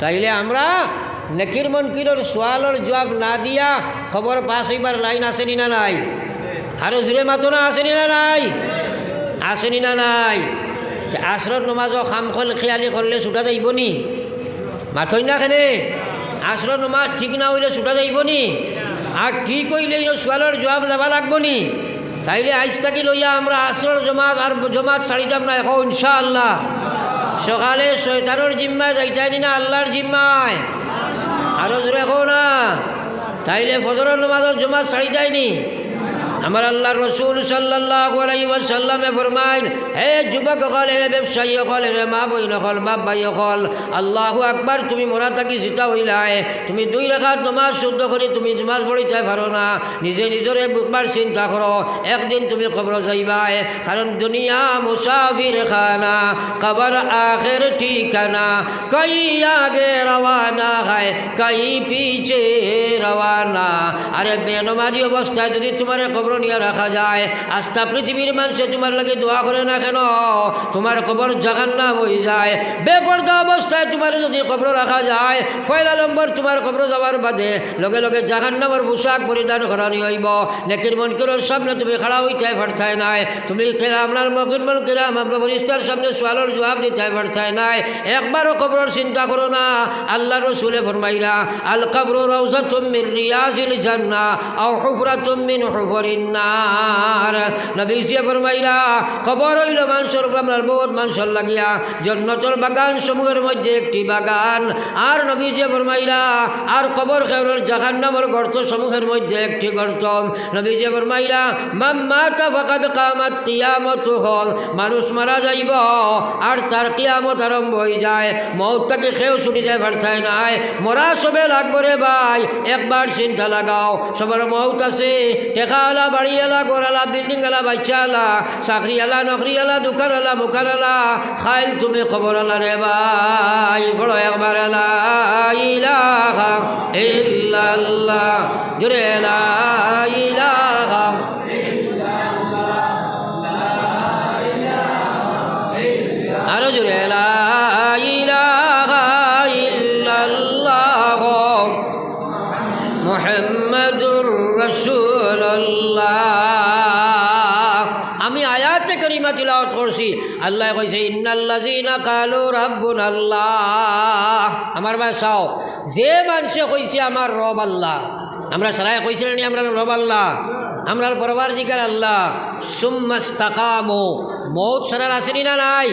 তাইলে আমরা নেকির মনকিরের সোয়ালের জবাব না দিয়া খবর পাস হইবার লাইন আসেনি না নাই? আরও জুড়ে মাতো না, আসেনি না নাই? আসেনি না নাই? আশ্রত নমাজও খাম খল, খেয়ালি করলে ছুটা যাইব নি? মাথই না খেনে আশ্রত নমাজ ঠিক না হইলে ছুটা যাইব নি? আর ঠিক হইলে সোয়ালের জবাব যাবা লাগবো নি? তাইলে আইস থাকি লইয়া আমরা আসর জমাত আর জমাত ছাড়ি যাম না এখন, ইনশাআল্লাহ? সকালে শৈতানোর জিম্মায় যাইতাই দিনা আল্লাহর জিম্মায়। আরও জোরে না। তাইলে ফজরের নমাজের জমা ছাড়ি যায়নি আমার আল্লাহ রসুল সাল্লাহামে ফরমাইন, হে যুবক হল, হে ব্যবসায়ী হল, হে মা বইন হল, বাপ ভাই হল, আল্লাহ আকবার, তুমি মরা থাকি সীতা হইলায়, তুমি দুই রেখার নমাজ শুদ্ধ করি, তুমি নমাজ পড়িতে পারো না, নিজে নিজরে বুকবার চিন্তা করো, একদিন তুমি খবর যাইবাই কারণ দুনিয়া মুসাফির খানা, কবর আখের ঠিকানা, কই আগে রওয়ানা হয়, কই পিছে রওয়ানা। আরে বেনমাজি অবস্থায় যদি তোমার কবর নিয়ে রাখা যায়। আস্থা পৃথিবীর মানুষে তোমার লাগে দোয়া করে না কেন? তোমার কবর জাহান্নাম হয়ে যায়। বেপর্দা অবস্থায় তোমার যদি কবর রাখা যায় পয়লা নম্বর তোমার কবর যাওয়ার বাদে লগে লগে জাহান্নামের পোশাক পরিধান করানি হইব। নেকির মনকিরের সামনে তুমি খাড়া হইতে পারতাই নাই। তুমি আপনার মকির মন কিরাম আপনার বরিষ্ঠার সামনে সোয়ালোর জবাব দিতে পারতাই নাই। একবারও কবরের চিন্তা করো না। আল্লাহ রসুলে ফরমাইলা, আল কবর রওজা তুমি রিয়াজিল জান্না আও হুফরা তুমি হুফরিন নার। নবী সিয়া ফরমাইলা, কবর হইল মানুষের উপর আপনার বহুত মানুষের লাগিয়া জন্নতর বাগান সমূহের মধ্যে একটি বাগান। আর নবী যে ফরমাইলা, আর কবর খেউরের জাহান নামর গর্ত সমূহের মধ্যে একটি গর্ত। নবী যে ফরমাইলা মাম্মাতা ফাকাদ কামাত কিয়ামত হল মানুষ মারা যাইব, আর তার কিয়ামত আরম্ভ হয়ে যায়। মৌত তাকে খেউ ছুটি যায় ফারতায় নাই। মরা সবে লাগবো রে ভাই, একবার চিন্তা লাগাও। সবার মৌত আছে, টেকাওয়ালা বাড়িওয়ালা, গোড়ালা বিল্ডিং আলা বাচ্চাওয়ালা, চাকরিওয়ালা, নকরিওয়ালা, দোকানওয়ালা মুখানওয়ালা খাইল তুমি খবর আলা রে ভাই, বড় একবার এলা ইলাহা ইল্লাল্লাহ জুড়ে লা মুহাম্মাদুর রাসূলুল্লাহ। আমি আয়াতে করিমা তিলাওয়াত করছি। আল্লাহ কইছে, ইন্নাল্লাযিনা কালু রাব্বুন আল্লাহ আমার ভাই, চাও, যে মানুষে কইছে আমার রব আল্লাহ, আমরা সারাই নি আমরা রব আল্লাহ আমরা পরবার জিকার আল্লাহ সুম্মাস্তাকামো মৌত সারার আসেনি না নাই?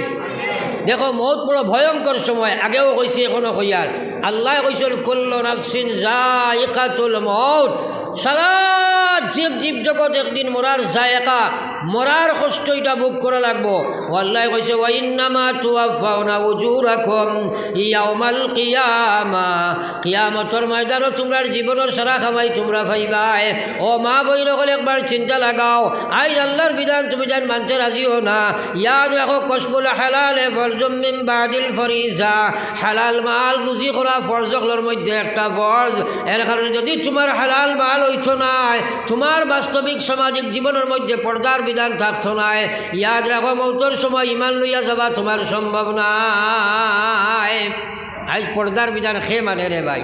দেখো, মৌত বড় ভয়ঙ্কর সময়, আগেও কইছে, এখনও কইয়ার আল্লাহ কৈছিল কুল্ল নাফসিন জায়কাতুল মৌত সারা জীব জীব জগৎ একদিন মরার জায়কা মরার কষ্ট এটা বুক করা লাগবো। আল্লাহ কইছে, ওয়াইন্নামা তুয়াফাউনা উজুরাকুম ইয়াউমাল কিয়ামা। কিয়ামতর ময়দানও তোমরার জীবনের সারা খামাই তোমরা পাইবাই। ও মা বইন হলে একবার চিন্তা লাগাও, আই আল্লাহর বিধান, তুমি জান মানতে রাজিও না। ইয়াদ রাখো, কসবুল হালালে ফরজম বাদিল ফরিজা। হালাল মাল রুজি করা ফরজগুলোর মধ্যে একটা ফরজ। এর কারণে যদি তোমার হালাল মাল হইছ নাই, তোমার বাস্তবিক সামাজিক জীবনের মধ্যে পর্দার বিধান থাকতো নাই। ইয়াদ রাখো, মৌতর সময় ইমান লইয়া যাবা, তোমার সম্ভব নাই। আজ পর্দার বিধান খে মানে রে ভাই?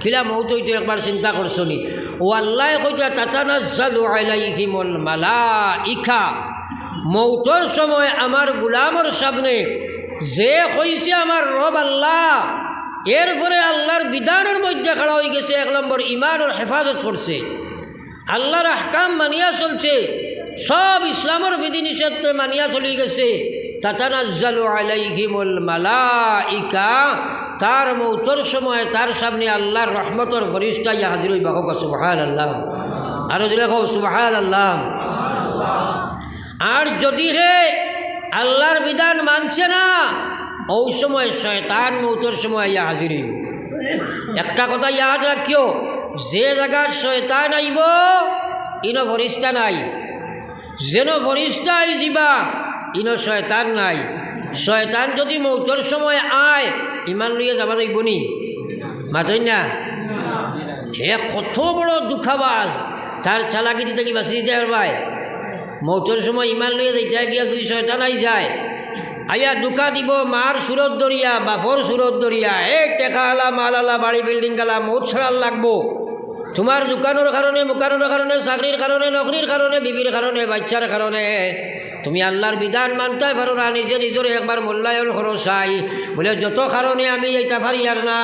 খিলা মৌত হইতো একবার চিন্তা করছ নি ও আল্লাহ কইতা, তাতানাজ্জালু আলাইহিমুল মালাইকা। মৌতর সময় আমার গুলামর সামনে যে কইছে আমার রব আল্লাহ এরপরে আল্লাহর বিধানের মধ্যে খাড়া হয়ে গেছে, এক নম্বর ইমানের হেফাজত করছে আল্লাহর আহকাম মানিয়া চলছে। সব ইসলামের বিধিনিষেধ মানিয়া চলে গেছে। তার মৌতর সময় তার সামনে আল্লাহর রহমতর ফরিস্তা ইয়া হাজির সুবহান আল্লাহ আরও দিলে হোক সুবহান আল্লাহ আর যদি হে আল্লাহর বিধান মানছে না ওই সময় শয়তান মৌতর সময় ইয়া হাজির একটা কথা ইয়াদ রাখিও, যে জায়গার শয়তান আইব, ইনো ফরিস্তা নাই। যেন ফরিস্তা আই যাবা ইনো শয়তান নাই। শয়তান যদি মৌতর সময় আয়, ইমান লইয়া যাবা যাইব নি। মাতই না? হে কত বড় দুঃখাবাজ, তার চালাকি দিতে কি বাঁচি দিতে পারবাই মৌতর সময় ইমান লইয়া যাইতে গিয়া যদি শয়তান আই যায়। আইয়া দুকা দিব মার সুরত দরিয়া বাফর সুরত দরিয়া এ টেকা আলা মাল আলা বাড়ি, বিল্ডিং গালা মৌত ছাড়াল লাগবো। তোমার দোকানের কারণে, মুকানোর কারণে, চাকরির কারণে, নকরির কারণে, বিবির কারণে, বাচ্চার কারণে। তুমি আল্লাহর বিধান মানতে পারো না, নিজে নিজের একবার মূল্যায়ন করো চাই বলে, যত কারণে আমি এইটা পারি আর না,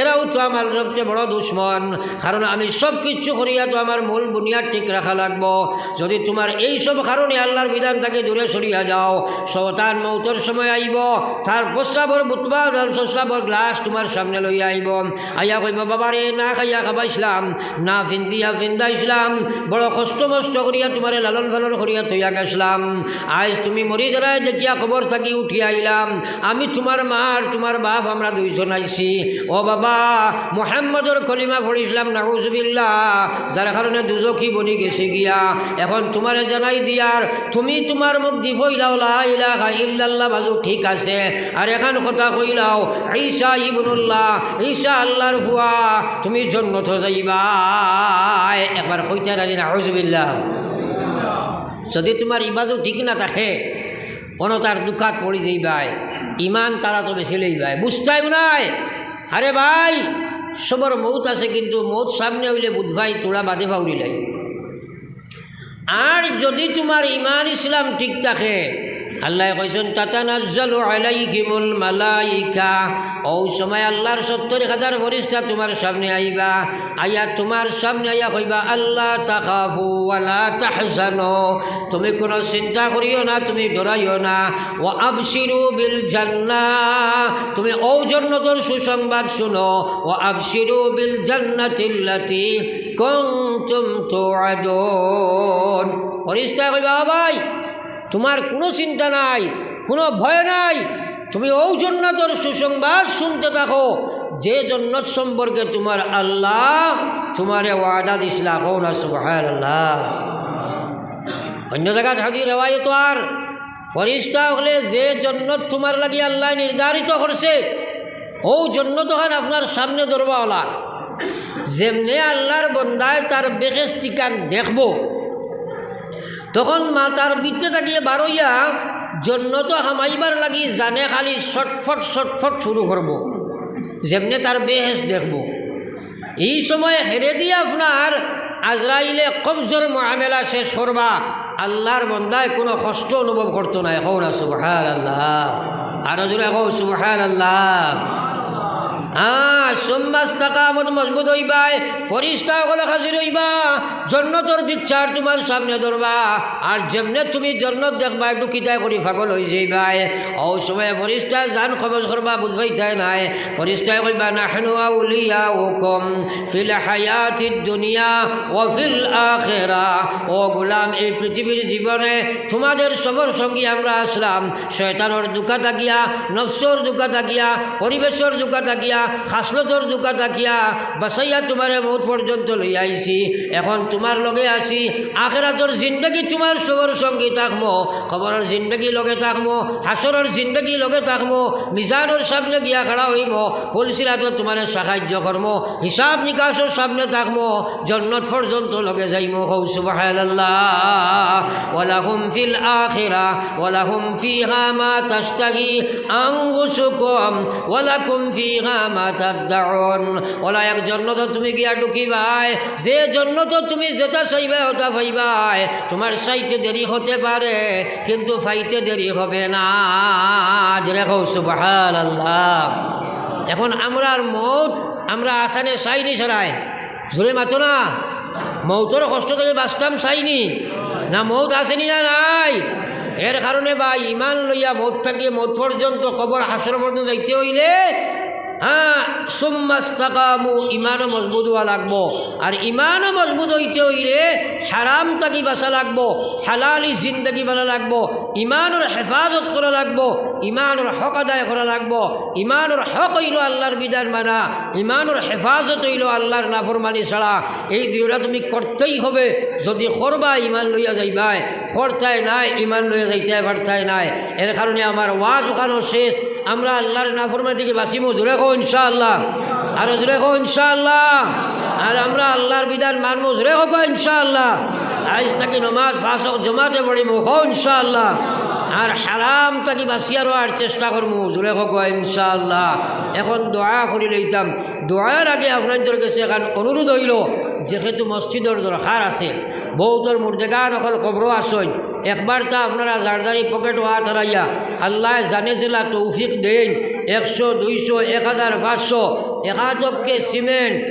এরাও তো আমার সবচেয়ে বড় দুশ্মন। কারণ আমি সব কিছু করিয়া তো আমার মূল বুনিয়াদ ঠিক রাখা লাগবো। যদি তোমার এই সব কারণে আল্লাহর বিধান তাকে দূরে সরিয়া যাও সতান মৌতর সময় আইব, তার প্রস্রাবর বুতবা প্রস্রাবর গ্লাস তোমার সামনে লইয়া আইব। আইয়া কইব, বাবারে, না খাইয়া খাবাইছিলাম। না ফিন্দিয়া ফিন্দাইছিলাম বড় কষ্ট মষ্ট করিয়া তোমারে লালন ফালন করিয়া থইয়া গেছিলাম। আজ তুমি মরি যারাই দেখিয়া খবর থাকি উঠি আইলাম। আমি তোমার মার তোমার বাপ, আমরা দুইজন আইছি। ও বাবা, মোহাম্মদর কলিমা পড়িছিলাম নাহুজবিল্লা যার কারণে দুজকি বনি গেছে গিয়া। এখন তোমারে জানাই দিয়ার, তুমি তোমার মুখ দি ইলাহা বাজু ঠিক আছে। আর এখন কথা কইলাও, ঈশা ইবনুল্লাহ, ঈশা আল্লাহর ফুয়া, তুমি জন্নত যাইবা। একবার কইতে রাজি নাহুজবিল্লাহ যদি তোমার ইবাজও ঠিক না থাকে কোনো তার দুঃখাত পড়ি যাইবাই। ইমান তারা তো বেশি লইবাই। বুঝতাইও নাই? আরে ভাই, সবর মৌত আছে কিন্তু মৌত সামনে হইলে বুধভাই তোরা বাদে ফাউরিলাই আর যদি তোমার ইমান ইসলাম ঠিক থাকে আল্লাহ কইছেন, তাতানাজ্জালু আলাইহিমুল মালাইকা। ও সময় আল্লাহর সত্তর হাজার ফরিস্তা তোমার সামনে আইবা আইয়া তোমার সামনে আইয়া কইবা, আল্লাহ তাখাফু ওয়ালা তাহজানো। তুমি কোনো চিন্তা করিও না, তুমি ডরাইও না। ও আবশিরু বিল জান্নাহ তুমি ও জন্নতর সুসংবাদ শুনো। ও আবশিরু বিল জান্নাতিল্লাতি কুনতুম তুআদুন। ফরিস্তা কইবা, "ও ভাই তোমার কোনো চিন্তা নাই, কোনো ভয় নাই। তুমি ও জন্নতর সুসংবাদ শুনতে থাকো। যে জন্নত সম্পর্কে তোমার আল্লাহ তোমারে ওয়াদা দিছিলা কো না সুবহান আল্লাহ অন্য জায়গায় হাদি তো আর, ফরিস্তা হলে যে জন্নত তোমার লাগি আল্লাহ নির্ধারিত করছে ও জন্নত হন আপনার সামনে দরবাওয়ালা। যেমনে আল্লাহর বন্দায় তার বেকেস টিকান দেখব তখন মা তার বিতে থাকিয়ে বারইয়া জন্য তো হামাইবার লাগি জানে খালি ছটফট ছটফট শুরু করব। যেমনে তার বেহেস দেখব। এই সময় হেরে দিয়ে আপনার আজরাইলে কবজর মহামেলা শেষ করবা। আল্লাহর বন্দায় কোনো কষ্ট অনুভব করতো না। এখন সুবহান আল্লাহ আরও জোরে এখন সুবহান আল্লাহ হ্যাঁ সোমবাস টাকা আমার মজবুত হইবাই ফরিস্তা হলে হাজির হইবা জন্নতর পিকচার তোমার সামনে ধরবা, আর যেমনে তুমি জন্নত দেখবা, একটু কিতায় করি ফাগল হয়ে যাইবাই ও সময় ফরিস্তা জান খবর করবা বুঝবাই তাই নাই ফরিস্তায় কইবা না হেনু আউলিয়া ও কম ফিল হায়াতি দুনিয়া ও ফিল আখেরা। ও গোলাম, এই পৃথিবীর জীবনে তোমাদের সবর সঙ্গী আমরা আসলাম, শয়তানোর দুকা তাকিয়া নফসর দুকা তাকিয়া পরিবেশর দুকা তাকিয়া খাসলতর দুকা তাকিয়া বাসাইয়া তোমারে মৌত পর্যন্ত লই আইছি। এখন তোমার লগে আসি আখেরাতর জিন্দগি তোমার সবর সঙ্গী থাকমো, খবরের জিন্দগি লগে থাকমো, হাসরের জিন্দগি লগে থাকমো, মিজানোর সামনে গিয়া খাড়া হইম ফুলসিরাতর তোমার সাহায্য কর্ম, হিসাব নিকাশের সামনে থাকমো, জন্নত পর্যন্ত লগে যাইম হৌ সুবহানাল্লাহ। ওয়ালাহুম ফিল আখিরা, ওয়ালাহুম ফিহা মা তাশতাহি আনফুসুকুম, ওয়ালাকুম ফিহা মা তাদউন ওলা এক জন্নত তুমি গিয়া ঢুকিবাই, যে জন্নত তুমি যেটা চাইবে ওটা পাইবাই তোমার চাইতে দেরি হতে পারে, কিন্তু ফাইতে দেরি হবে না। দেখো, সুবহানাল্লাহ। এখন আমরার মৌত, আমরা আসানে চাইনি সরাই। জোরে মাতো না। মৌতর কষ্ট থেকে বাঁচতাম চাইনি। না মৌত আসেনি না নাই। এর কারণে বা ইমান লইয়া মৌত থাকিয়ে মৌত পর্যন্ত, কবর হাসর পর্যন্ত যাইতে হইলে হ্যাঁ সোম্মাস তাকামু ইমানও মজবুত হওয়া লাগবো। আর ইমানও মজবুত হইতে হইলে হারাম তাকি বাঁচা লাগবো, হালালি জিন্দগি বানা লাগবো ইমানের হেফাজত করা লাগবো ইমানের হক আদায় করা লাগবো ইমানের হক হইল আল্লাহর বিধান মানা ইমানের হেফাজত হইল আল্লাহর নাফরমানি ছাড়া। এই দুইটা তুমি করতেই হবে, যদি করবা ইমান লইয়া যাইবাই, করতাই নাই ইমান লইয়া যাইতে পারতাই নাই। এর কারণে আমার ওয়াজ ওখানো শেষ। আমরা আল্লাহর নাফরমানি থেকে বাঁচিমো, জোরে কো ইনশাআল্লাহ। আর জোরে কো ইনশাআল্লাহ। আর আমরা আল্লাহর বিধান মানবো জোরে হোক ইনশাআল্লাহ। আজ তাকে নমাজ ফাঁসক জমাতে পড়িমো হো ইনশাআল্লাহ। আর হারাম তাকি বাঁচিয়ারও আর চেষ্টা করব জোরে হোক ইনশাআল্লাহ। এখন দোয়া করি লইতাম। দোয়ার আগে আপনাদের কাছে এখন অনুরোধ হইল, যেহেতু মসজিদের দরকার আছে বহুতর মুর্দেগান অকল কবরও আসইন। একবার তা আপনারা জারদারি পকেট ওয়া হারাইয়া আল্লাহ জানে জেলা তৌফিক দেন, একশো, দুইশো, এক হাজার, পাঁচশো একাধককে সিমেন্ট।